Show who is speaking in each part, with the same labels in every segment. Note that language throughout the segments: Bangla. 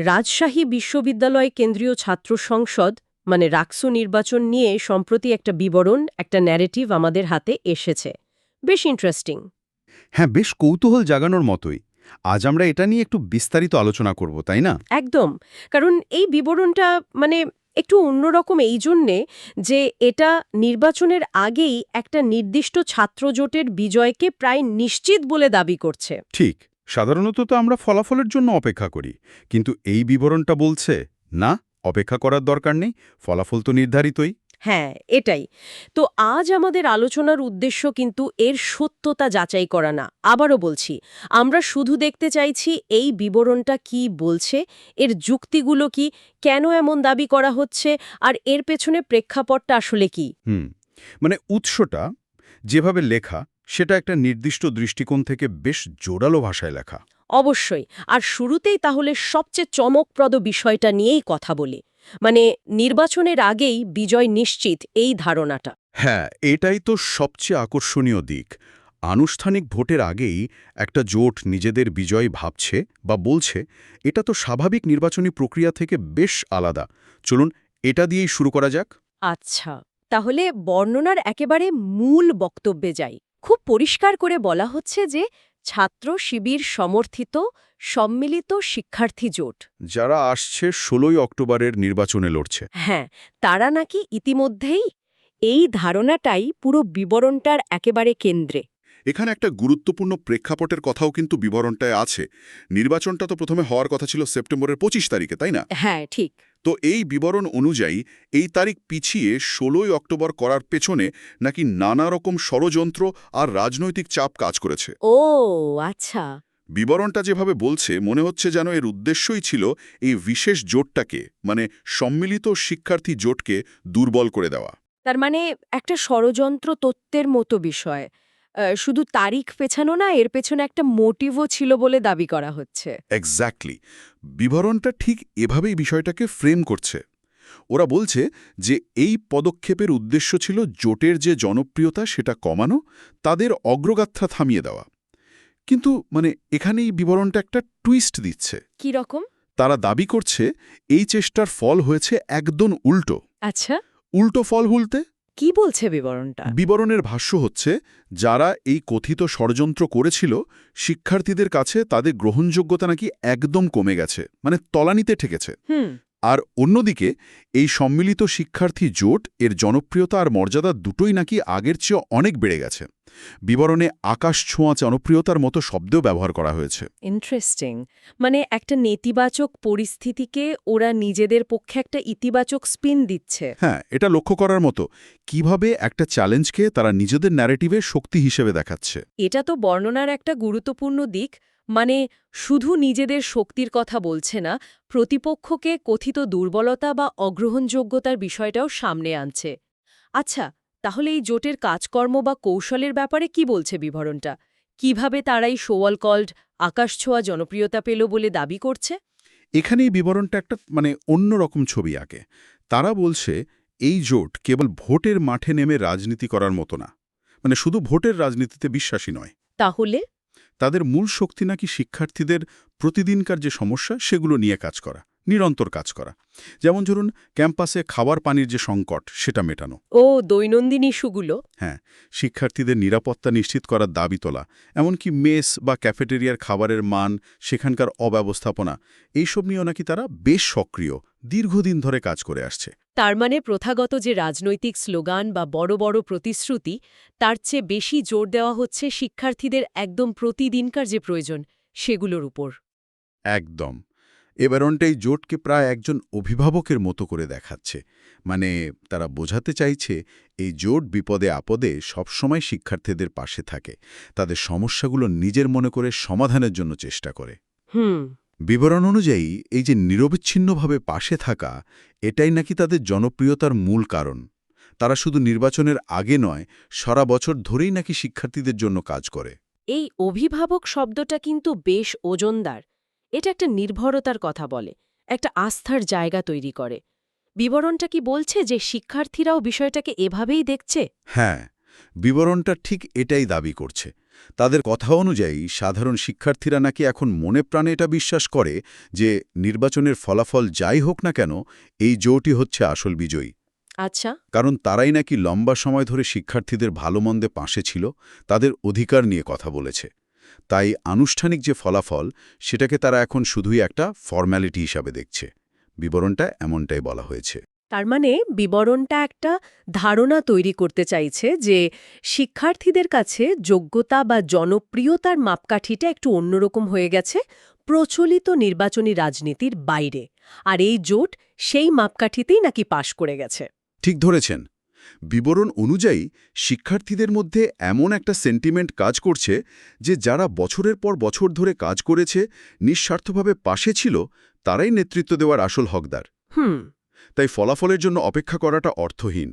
Speaker 1: রাজশাহী বিশ্ববিদ্যালয় কেন্দ্রীয় ছাত্র সংসদ মানে রাকসু নির্বাচন নিয়ে সম্প্রতি একটা বিবরণ একটা ন্যারেটিভ আমাদের হাতে এসেছে। বেশ ইন্টারেস্টিং
Speaker 2: হ্যাঁ বেশ কৌতূহল জাগানোর মতোই। আজ আমরা এটা নিয়ে একটু বিস্তারিত আলোচনা করব তাই না?
Speaker 1: একদম। কারণ এই বিবরণটা মানে একটু অন্যরকম এই জন্যে যে এটা নির্বাচনের আগেই একটা নির্দিষ্ট ছাত্রজোটের বিজয়কে প্রায় নিশ্চিত বলে দাবি করছে।
Speaker 2: ঠিক। সাধারণত তো আমরা ফলাফলের জন্য অপেক্ষা করি কিন্তু এই বিবরণটা বলছে না অপেক্ষা করার দরকার নেই ফলাফল তো নির্ধারিতই।
Speaker 1: হ্যাঁ এটাই। তো আজ আমাদের আলোচনার উদ্দেশ্য কিন্তু এর সত্যতা যাচাই করা না আবারও বলছি আমরা শুধু দেখতে চাইছি এই বিবরণটা কি বলছে এর যুক্তিগুলো কি কেন এমন দাবি করা হচ্ছে আর এর পেছনে প্রেক্ষাপটটা আসলে কি?
Speaker 2: হুম মানে উৎসটা যেভাবে লেখা সেটা একটা নির্দিষ্ট দৃষ্টিকোণ থেকে বেশ জোরালো ভাষায় লেখা।
Speaker 1: অবশ্যই আর শুরুতেই তাহলে সবচেয়ে চমকপ্রদ বিষয়টা নিয়েই কথা বলি। মানে নির্বাচনের আগেই বিজয় নিশ্চিত এই ধারণাটা।
Speaker 2: হ্যাঁ এটাই তো সবচেয়ে আকর্ষণীয় দিক। আনুষ্ঠানিক ভোটের আগেই একটা জোট নিজেদের বিজয় ভাবছে বা বলছে এটা তো স্বাভাবিক নির্বাচনী প্রক্রিয়া থেকে বেশ আলাদা। চলুন এটা দিয়েই শুরু করা যাক।
Speaker 1: আচ্ছা তাহলে বর্ণনার একেবারে মূল বক্তব্যে যাই। খুব পরিষ্কার করে বলা হচ্ছে যে ছাত্র শিবির সমর্থিত সম্মিলিত শিক্ষার্থী জোট।
Speaker 2: যারা আসছে ষোলোই অক্টোবরের নির্বাচনে লড়ছে।
Speaker 1: হ্যাঁ তারা নাকি ইতিমধ্যেই এই ধারণাটাই পুরো বিবরণটার একেবারে কেন্দ্রে।
Speaker 3: এখানে একটা গুরুত্বপূর্ণ প্রেক্ষাপটের কথাও কিন্তু বিবরণটায় আছে। নির্বাচনটা তো প্রথমে হওয়ার কথা ছিল সেপ্টেম্বরের পঁচিশ তারিখে তাই না?
Speaker 1: হ্যাঁ ঠিক।
Speaker 3: তো এই বিবরণ অনুযায়ী এই তারিখ পিছিয়ে ষোলোই অক্টোবর করার পেছনে নাকি নানা রকম ষড়যন্ত্র আর রাজনৈতিক চাপ কাজ করেছে।
Speaker 1: ও আচ্ছা।
Speaker 3: বিবরণটা যেভাবে বলছে মনে হচ্ছে যেন এর উদ্দেশ্যই ছিল এই বিশেষ জোটটাকে মানে সম্মিলিত শিক্ষার্থী জোটকে দুর্বল করে দেওয়া।
Speaker 1: তার মানে একটা ষড়যন্ত্র তত্ত্বের মতো বিষয়। শুধু তারিখ পেছানো না এর পেছনে একটা মোটিভও ছিল বলে দাবি করা হচ্ছে।
Speaker 3: এক্স্যাক্টলি বিবরণটা ঠিক এভাবেই বিষয়টাকে ফ্রেম করছে। ওরা বলছে যে এই পদক্ষেপের উদ্দেশ্য ছিল জোটের যে জনপ্রিয়তা সেটা কমানো তাদের অগ্রগাত্রা থামিয়ে দেওয়া। কিন্তু মানে এখানেই বিবরণটা একটা টুইস্ট দিচ্ছে।
Speaker 1: কি রকম?
Speaker 3: তারা দাবি করছে এই চেষ্টার ফল হয়েছে একদম উল্টো।
Speaker 1: আচ্ছা।
Speaker 3: উল্টো ফল বলতে
Speaker 1: কি বলছে বিবরণটা?
Speaker 3: বিবরণের ভাষ্য হচ্ছে যারা এই কথিত ষড়যন্ত্র করেছিল শিক্ষার্থীদের কাছে তাদের গ্রহণযোগ্যতা নাকি একদম কমে গেছে মানে তলানিতে ঠেকেছে। আর অন্যদিকে এই সম্মিলিত শিক্ষার্থী জোট এর জনপ্রিয়তা আর মর্যাদা দুটোই নাকি আগের চেয়ে অনেক বেড়ে গেছে। বিবরণে আকাশ ছোঁয়া জনপ্রিয়তার মতো শব্দও ব্যবহার করা হয়েছে।
Speaker 1: ইন্টারেস্টিং মানে একটা নেতিবাচক পরিস্থিতিকে ওরা নিজেদের পক্ষে একটা ইতিবাচক স্পিন দিচ্ছে।
Speaker 3: হ্যাঁ এটা লক্ষ্য করার মতো কীভাবে একটা চ্যালেঞ্জকে তারা নিজেদের ন্যারেটিভে শক্তি হিসেবে দেখাচ্ছে।
Speaker 1: এটা তো বর্ণনার একটা গুরুত্বপূর্ণ দিক। মানে শুধু নিজেদের শক্তির কথা বলছে না প্রতিপক্ষকে কথিত দুর্বলতা বা অগ্রহণযোগ্যতার বিষয়টাও সামনে আনছে। আচ্ছা তাহলে এই জোটের কাজকর্ম বা কৌশলের ব্যাপারে কি বলছে বিবরণটা? কীভাবে তারাই সোয়াল কল্ড আকাশছোঁয়া জনপ্রিয়তা পেল বলে দাবি করছে?
Speaker 3: এখানেই বিবরণটা একটা মানে অন্যরকম ছবি আঁকে। তারা বলছে এই জোট কেবল ভোটের মাঠে নেমে রাজনীতি করার মতো না। মানে শুধু ভোটের রাজনীতিতে বিশ্বাসী নয়।
Speaker 1: তাহলে?
Speaker 3: তাদের মূল শক্তি নাকি শিক্ষার্থীদের প্রতিদিনকার যে সমস্যা সেগুলো নিয়ে কাজ করা। নিরন্তর কাজ করা। যেমন ধরুন ক্যাম্পাসে খাবার পানির যে সংকট সেটা মেটানো।
Speaker 1: ও দৈনন্দিন ইস্যুগুলো?
Speaker 3: হ্যাঁ শিক্ষার্থীদের নিরাপত্তা নিশ্চিত করার দাবি তোলা এমনকি মেস বা ক্যাফেটেরিয়ার খাবারের মান সেখানকার অব্যবস্থাপনা এইসব নিয়েও নাকি তারা বেশ সক্রিয় দীর্ঘদিন ধরে কাজ করে আসছে।
Speaker 1: তার মানে প্রথাগত যে রাজনৈতিক স্লোগান বা বড় বড় প্রতিশ্রুতি তার চেয়ে বেশি জোর দেওয়া হচ্ছে শিক্ষার্থীদের একদম প্রতিদিনকার যে প্রয়োজন সেগুলোর উপর।
Speaker 3: একদম। এবারনটাই জোটকে প্রায় একজন অভিভাবকের মতো করে দেখাচ্ছে। মানে তারা বোঝাতে চাইছে এই জোট বিপদে আপদে সবসময় শিক্ষার্থীদের পাশে থাকে। তাদের সমস্যাগুলো নিজের মনে করে সমাধানের জন্য চেষ্টা করে।
Speaker 1: হুম।
Speaker 3: বিবরণ অনুযায়ী এই যে নিরবিচ্ছিন্নভাবে পাশে থাকা এটাই নাকি তাদের জনপ্রিয়তার মূল কারণ। তারা শুধু নির্বাচনের আগে নয় সারা বছর ধরেই নাকি শিক্ষার্থীদের জন্য কাজ করে।
Speaker 1: এই অভিভাবক শব্দটা কিন্তু বেশ ওজনদার। এটা একটা নির্ভরতার কথা বলে একটা আস্থার জায়গা তৈরি করে। বিবরণটা কি বলছে যে শিক্ষার্থীরাও বিষয়টাকে এভাবেই দেখছে?
Speaker 3: হ্যাঁ বিবরণটা ঠিক এটাই দাবি করছে। তাদের কথা অনুযায়ী সাধারণ শিক্ষার্থীরা নাকি এখন মনে প্রাণে এটা বিশ্বাস করে যে নির্বাচনের ফলাফল যাই হোক না কেন এই জোটই হচ্ছে আসল বিজয়ী।
Speaker 1: আচ্ছা।
Speaker 3: কারণ তারাই নাকি লম্বা সময় ধরে শিক্ষার্থীদের ভালো মন্দে পাশে ছিল তাদের অধিকার নিয়ে কথা বলেছে। তাই আনুষ্ঠানিক যে ফলাফল সেটাকে তারা এখন শুধুই একটা ফর্ম্যালিটি হিসাবে দেখছে। বিবরণটা এমনটাই বলা হয়েছে।
Speaker 1: তার মানে বিবরণটা একটা ধারণা তৈরি করতে চাইছে যে শিক্ষার্থীদের কাছে যোগ্যতা বা জনপ্রিয়তার মাপকাঠিটা একটু অন্যরকম হয়ে গেছে প্রচলিত নির্বাচনী রাজনীতির বাইরে। আর এই জোট সেই মাপকাঠিতেই নাকি পাশ করে গেছে।
Speaker 3: ঠিক ধরেছেন। বিবরণ অনুযায়ী শিক্ষার্থীদের মধ্যে এমন একটা সেন্টিমেন্ট কাজ করছে যে যারা বছরের পর বছর ধরে কাজ করেছে নিঃস্বার্থভাবে পাশে ছিল তারাই নেতৃত্ব দেওয়ার আসল হকদার।
Speaker 1: হুম।
Speaker 3: তাই ফলাফলের জন্য অপেক্ষা করাটা অর্থহীন।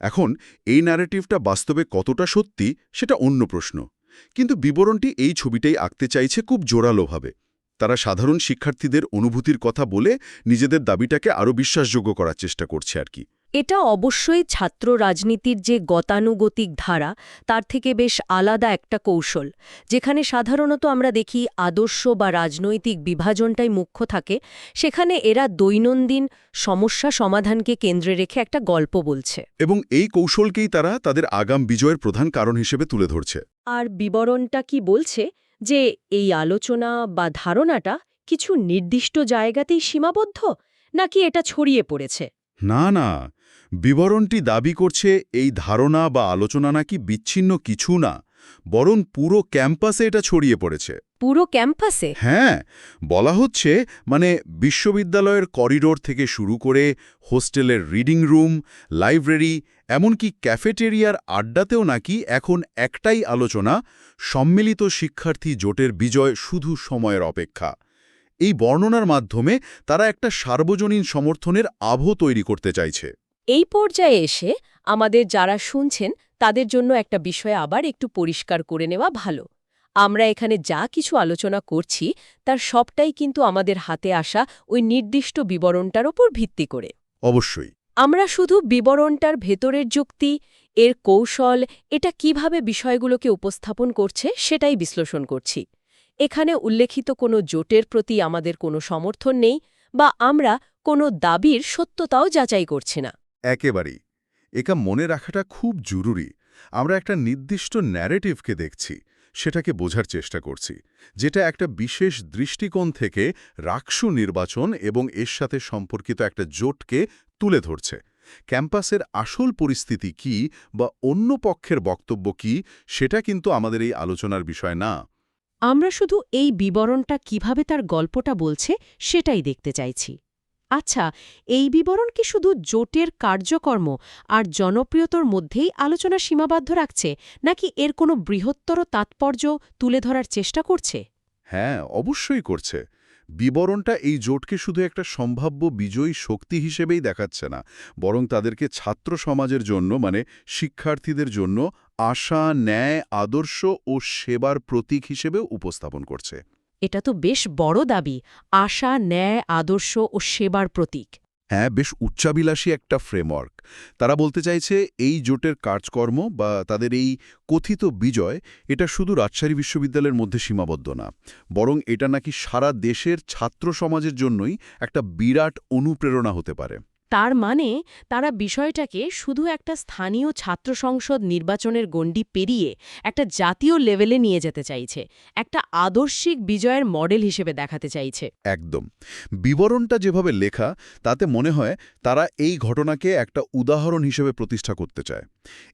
Speaker 3: এখন এই ন্যারেটিভটা বাস্তবে কতটা সত্যি সেটা অন্য প্রশ্ন। কিন্তু বিবরণটি এই ছবিটাই আঁকতে চাইছে খুব জোরালোভাবে। তারা সাধারণ শিক্ষার্থীদের অনুভূতির কথা বলে নিজেদের দাবিটাকে আরও বিশ্বাসযোগ্য করার চেষ্টা করছে আর কি।
Speaker 1: এটা অবশ্যই ছাত্র রাজনীতির যে গতানুগতিক ধারা তার থেকে বেশ আলাদা একটা কৌশল যেখানে সাধারণত আমরা দেখি আদর্শ বা রাজনৈতিক বিভাজনটাই মুখ্য থাকে সেখানে এরা দৈনন্দিন সমস্যা সমাধানকে কেন্দ্রে রেখে একটা গল্প বলছে।
Speaker 3: এবং এই কৌশলকেই তারা তাদের আগাম বিজয়ের প্রধান কারণ হিসেবে তুলে ধরছে।
Speaker 1: আর বিবরণটা কি বলছে? যে এই আলোচনা বা ধারণাটা কিছু নির্দিষ্ট জায়গাতেই সীমাবদ্ধ নাকি এটা ছড়িয়ে পড়েছে?
Speaker 3: না না। বিবরণটি দাবি করছে এই ধারণা বা আলোচনা নাকি বিচ্ছিন্ন কিছু না বরং পুরো ক্যাম্পাসে এটা ছড়িয়ে পড়েছে।
Speaker 1: পুরো ক্যাম্পাসে?
Speaker 3: হ্যাঁ বলা হচ্ছে মানে বিশ্ববিদ্যালয়ের করিডোর থেকে শুরু করে হোস্টেলের রিডিং রুম লাইব্রেরি এমনকি ক্যাফেটেরিয়ার আড্ডাতেও নাকি এখন একটাই আলোচনা সম্মিলিত শিক্ষার্থী জোটের বিজয় শুধু সময়ের অপেক্ষা। এই বর্ণনার মাধ্যমে তারা একটা সার্বজনীন সমর্থনের আভো তৈরি করতে চাইছে।
Speaker 1: এই পর্যায়ে এসে আমাদের যারা শুনছেন তাদের জন্য একটা বিষয় আবার একটু পরিষ্কার করে নেওয়া ভালো। আমরা এখানে যা কিছু আলোচনা করছি তার সবটাই কিন্তু আমাদের হাতে আসা ওই নির্দিষ্ট বিবরণটার ওপর ভিত্তি করে।
Speaker 3: অবশ্যই।
Speaker 1: আমরা শুধু বিবরণটার ভেতরের যুক্তি এর কৌশল এটা কীভাবে বিষয়গুলোকে উপস্থাপন করছে সেটাই বিশ্লেষণ করছি। এখানে উল্লেখিত কোনো জোটের প্রতি আমাদের কোনো সমর্থন নেই বা আমরা কোনো দাবির সত্যতাও যাচাই করছি না।
Speaker 3: একেবারেই। একা মনে রাখাটা খুব জরুরি। আমরা একটা নির্দিষ্ট ন্যারেটিভকে দেখছি, সেটাকে বোঝার চেষ্টা করছি, যেটা একটা বিশেষ দৃষ্টিকোণ থেকে রাকসু নির্বাচন এবং এর সাথে সম্পর্কিত একটা জোটকে তুলে ধরছে। ক্যাম্পাসের আসল পরিস্থিতি কি বা অন্য পক্ষের বক্তব্য কি, সেটা কিন্তু আমাদের এই আলোচনার বিষয় না।
Speaker 1: আমরা শুধু এই বিবরণটা কীভাবে তার গল্পটা বলছে, সেটাই দেখতে চাইছি। আচ্ছা এই বিবরণ কি শুধু জোটের কার্যকর্ম আর জনপ্রিয়তার মধ্যেই আলোচনা সীমাবদ্ধ রাখছে, নাকি এর কোনো বৃহত্তর তাৎপর্য তুলে ধরার চেষ্টা করছে?
Speaker 3: হ্যাঁ অবশ্যই করছে। বিবরণটা এই জোটকে শুধু একটা সম্ভাব্য বিজয়ী শক্তি হিসেবেই দেখাচ্ছে না, বরং তাদেরকে ছাত্র সমাজের জন্য মানে শিক্ষার্থীদের জন্য, আশা, ন্যায়, আদর্শ ও সেবার প্রতীক হিসেবে উপস্থাপন করছে।
Speaker 1: এটা তো বেশ বড় দাবি, আশা, ন্যায়, আদর্শ ও সেবার প্রতীক।
Speaker 3: হ্যাঁ বেশ উচ্চাবিলাসী একটা ফ্রেমওয়ার্ক। তারা বলতে চাইছে এই জোটের কাজকর্ম বা তাদের এই কথিত বিজয়, এটা শুধু রাজশাহী বিশ্ববিদ্যালয়ের মধ্যে সীমাবদ্ধ না, বরং এটা নাকি সারা দেশের ছাত্র সমাজের জন্যই একটা বিরাট অনুপ্রেরণা হতে পারে।
Speaker 1: তার মানে তারা বিষয়টাকে শুধু একটা স্থানীয় ছাত্র সংসদ নির্বাচনের গণ্ডি পেরিয়ে একটা জাতীয় লেভেলে নিয়ে যেতে চাইছে, একটা আদর্শিক বিজয়ের মডেল হিসেবে দেখাতে চাইছে।
Speaker 3: একদম। বিবরণটা যেভাবে লেখা, তাতে মনে হয় তারা এই ঘটনাকে একটা উদাহরণ হিসেবে প্রতিষ্ঠা করতে চায়।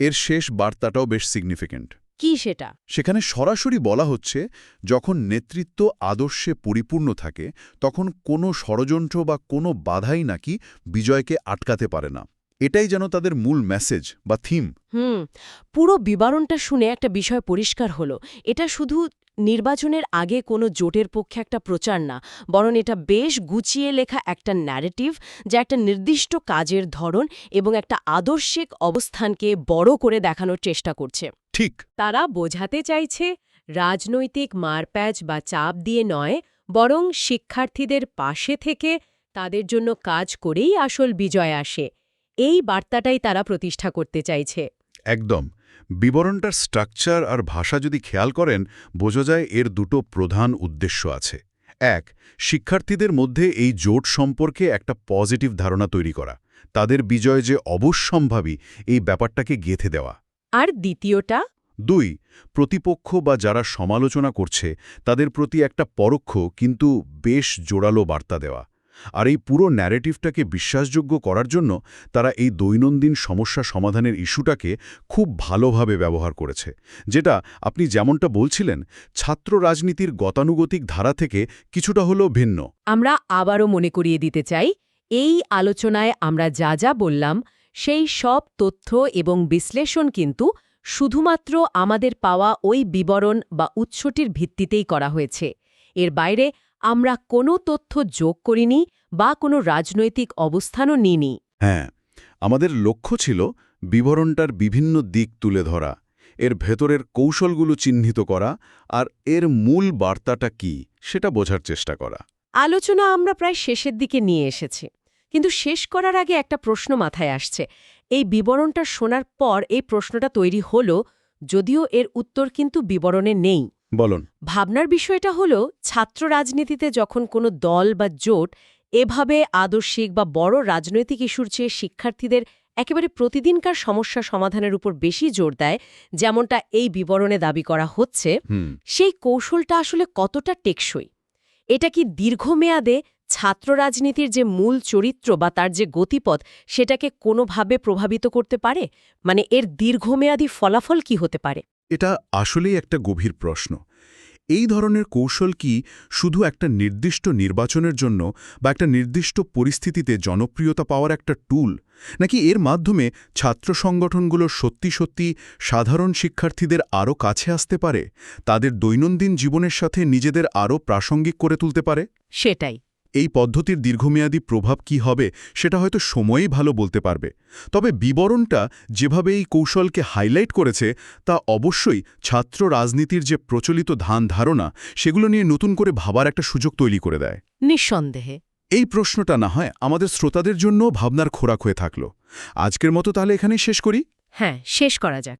Speaker 3: এর শেষ বার্তাটাও বেশ সিগনিফিক্যান্ট
Speaker 1: কি সেটা?
Speaker 3: সেখানে সরাসরি বলা হচ্ছে যখন নেতৃত্ব আদর্শে পরিপূর্ণ থাকে তখন কোনো ষড়যন্ত্র বা কোনো বাধাই নাকি বিজয়কে আটকাতে পারে না। এটাই যেন তাদের মূল মেসেজ বা থিম
Speaker 1: হুম পুরো বিবরণটা শুনে একটা বিষয় পরিষ্কার হলো। এটা শুধু নির্বাচনের আগে কোনো জোটের পক্ষে একটা প্রচার না বরং এটা বেশ গুছিয়ে লেখা একটা ন্যারেটিভ যা একটা নির্দিষ্ট কাজের ধরন এবং একটা আদর্শিক অবস্থানকে বড় করে দেখানোর চেষ্টা করছে।
Speaker 3: ঠিক।
Speaker 1: তারা বোঝাতে চাইছে রাজনৈতিক মারপ্যাচ বা চাপ দিয়ে নয় বরং শিক্ষার্থীদের পাশে থেকে তাদের জন্য কাজ করেই আসল বিজয় আসে। এই বার্তাটাই তারা প্রতিষ্ঠা করতে চাইছে।
Speaker 3: একদম। বিবরণটার স্ট্রাকচার আর ভাষা যদি খেয়াল করেন বোঝা যায় এর দুটো প্রধান উদ্দেশ্য আছে। এক শিক্ষার্থীদের মধ্যে এই জোট সম্পর্কে একটা পজিটিভ ধারণা তৈরি করা তাদের বিজয় যে অবশ্যম্ভাবী এই ব্যাপারটাকে গেঁথে দেওয়া।
Speaker 1: আর দ্বিতীয়টা?
Speaker 3: দুই প্রতিপক্ষ বা যারা সমালোচনা করছে তাদের প্রতি একটা পরোক্ষ কিন্তু বেশ জোরালো বার্তা দেওয়া। আর এই পুরো ন্যারেটিভটাকে বিশ্বাসযোগ্য করার জন্য তারা এই দৈনন্দিন সমস্যা সমাধানের ইস্যুটাকে খুব ভালোভাবে ব্যবহার করেছে। যেটা আপনি যেমনটা বলছিলেন, ছাত্র রাজনীতির গতানুগতিক ধারা থেকে কিছুটা হলেও ভিন্ন।
Speaker 1: আমরা আবারও মনে করিয়ে দিতে চাই, এই আলোচনায় আমরা যা যা বললাম, সেই সব তথ্য এবং বিশ্লেষণ কিন্তু শুধুমাত্র আমাদের পাওয়া ওই বিবরণ বা উৎসটির ভিত্তিতেই করা হয়েছে। এর বাইরে আমরা কোনো তথ্য যোগ করিনি বা কোনো রাজনৈতিক অবস্থানও নিইনি।
Speaker 3: হ্যাঁ আমাদের লক্ষ্য ছিল বিবরণটার বিভিন্ন দিক তুলে ধরা এর ভেতরের কৌশলগুলো চিহ্নিত করা আর এর মূল বার্তাটা কি সেটা বোঝার চেষ্টা করা।
Speaker 1: আলোচনা আমরা প্রায় শেষের দিকে নিয়ে এসেছি কিন্তু শেষ করার আগে একটা প্রশ্ন মাথায় আসছে। এই বিবরণটা শোনার পর এই প্রশ্নটা তৈরি হলো যদিও এর উত্তর কিন্তু বিবরণে নেই।
Speaker 3: বলুন।
Speaker 1: ভাবনার বিষয়টা হলো ছাত্র রাজনীতিতে যখন কোনো দল বা জোট এভাবে আদর্শিক বা বড় রাজনৈতিক ইস্যুর চেয়ে শিক্ষার্থীদের একেবারে প্রতিদিনকার সমস্যা সমাধানের উপর বেশি জোর দেয় যেমনটা এই বিবরণে দাবি করা হচ্ছে সেই কৌশলটা আসলে কতটা টেকসই? এটা কি দীর্ঘমেয়াদে ছাত্র রাজনীতির যে মূল চরিত্র বা তার যে গতিপথ সেটাকে কোনোভাবে প্রভাবিত করতে পারে? মানে এর দীর্ঘমেয়াদী ফলাফল কি হতে পারে?
Speaker 3: এটা আসলেই একটা গভীর প্রশ্ন। এই ধরনের কৌশল কি শুধু একটা নির্দিষ্ট নির্বাচনের জন্য বা একটা নির্দিষ্ট পরিস্থিতিতে জনপ্রিয়তা পাওয়ার একটা টুল নাকি এর মাধ্যমে ছাত্র সংগঠনগুলো সত্যি সত্যি সাধারণ শিক্ষার্থীদের আরও কাছে আসতে পারে, তাদের দৈনন্দিন জীবনের সাথে নিজেদের আরও প্রাসঙ্গিক করে তুলতে পারে?
Speaker 1: সেটাই।
Speaker 3: এই পদ্ধতির দীর্ঘমেয়াদী প্রভাব কি হবে সেটা হয়তো সময়ই ভালো বলতে পারবে। তবে বিবরণটা যেভাবে এই কৌশলকে হাইলাইট করেছে তা অবশ্যই ছাত্র রাজনীতির যে প্রচলিত ধান ধারণা সেগুলো নিয়ে নতুন করে ভাবার একটা সুযোগ তৈরি করে দেয়।
Speaker 1: নিঃসন্দেহে।
Speaker 3: এই প্রশ্নটা না হয় আমাদের শ্রোতাদের জন্য ভাবনার খোরাক হয়ে থাকল। আজকের মতো তাহলে এখানেই শেষ করি।
Speaker 1: হ্যাঁ শেষ করা যাক।